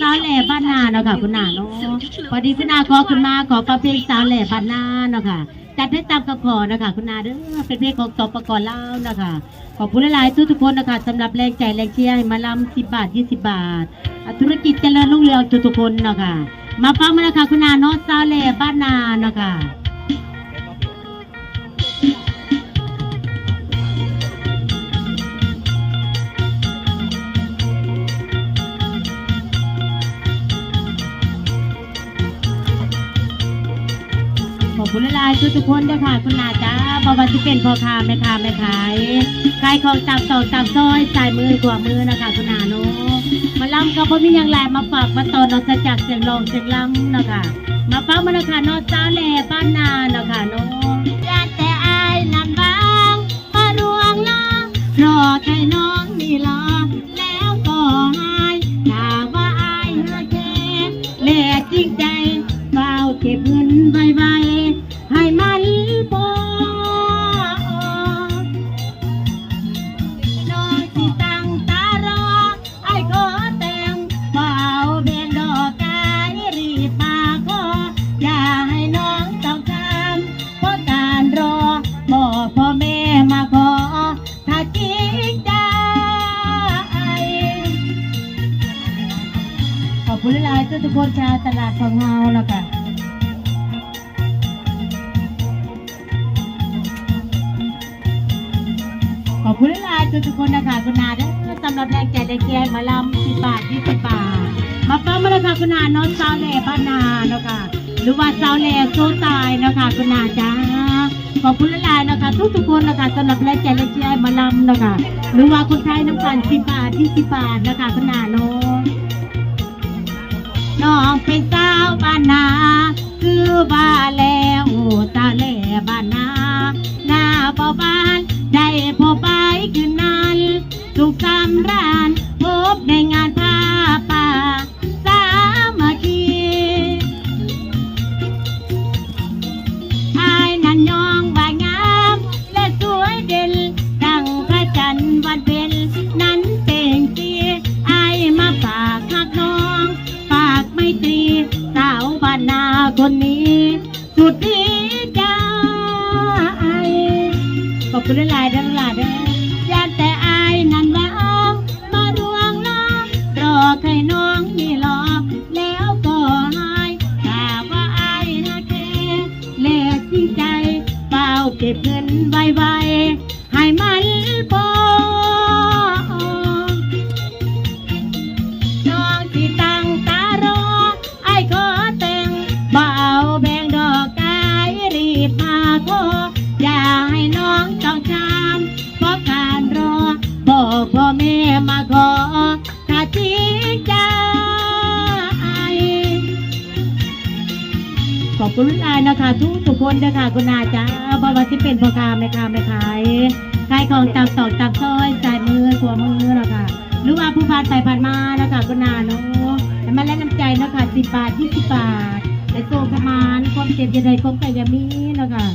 สาวแหล่บ้านนาเนาะค่ะคุณนาเนาะพอดีคุณนาขอขึ้นมาขอประเพลงสาวแหล่บ้านนาเนาะค่ะจัดให้ตามคำขอนะคะ คุณนาเด้อเป็นเพลงของสปกรลาเนะคะขอบคุณหลายๆทุกๆคนนะคะสำหรับแรงใจแรงเชียร์มาลำสิบบาทยี่สิบบาท ธุรกิจเจริญรุ่งเรืองทุกๆคนเนาะค่ะมาฟังมานะคะคุณนาเนาะสาวแหล่บ้านนาเนาะค่ะ ขอบคุณหลายๆทุกๆคนด้วยค่ะคุณนาจ้าบอว่าที่เป็นพ่อค้าแม่ค้าแม่ขายขายของตามตอกตามซอยสายมือขวามือนะคะคุณนาเนาะมาล่ำก็บ่มีหยังแลมาฝากมาตอนนอกจากเสียงร้องเสียงล่ำนะคะมาฟังมานะคะเนอจ้าแหล่บ้านนาเนาะค่ะเนาะยานแต่อายนั่นบางมารวงลารอแค่น้องนี่ คุณหลายทุกคนชาวตลาดของเฮาแล้วค่ะขอบคุณหลายๆทุกคนนะคะคุณนาเด้อสำหรับแรงใจแรงเกียร์มาลำสิบบาทยี่สิบบาท มาฟังมาเลยค่ะคุณนาน้องสาวแหล่บ้านนาเนาะค่ะหรือว่าสาวแหล่โซตายเนาะค่ะคุณนาจ้าขอบคุณหลายนะคะ ทุกๆคนนะคะสำหรับแรงใจแรงเกียร์มาลำเนาะค่ะหรือว่าคนไทยน้ำกันสิบบาทยี่สิบบาทนะคะคุณนาเนาะ น้องเป็นสาวบ้านนา คือบ้าแล้วตาแล่บ้านนาหน้าบ่บ้าน ได้พบไปคืนนั้นสุขสำราาวบ้านนาคนนี้สุดดีใจขอบคุณหลายดังหลายเด้อยานแต่อายนั่นว่าอ้อมาดวงล้อรอให้น้องนี่รอแล้วก็หายถาว่าอายนะแค่แลกจริงใจเปล่าเก็บเงินไว้ๆให้มันพอ จิตใจ ขอบคุณหลายนะคะทุกทุกๆคนนะคะคุณอาจ้าบว่าที่เป็นพ่อค้าแม่ค้าแม่ขายขายของตามตอกตามซอยสายมือขวามือนะคะหรือว่าผู้ผ่านไปผ่านมานะคะคุณอาเนาะแต่มาแลกน้ำใจนะคะสิบบาทยี่สิบบาทแต่โซขมานความเจ็บจะได้ความไก่ยามีนะคะ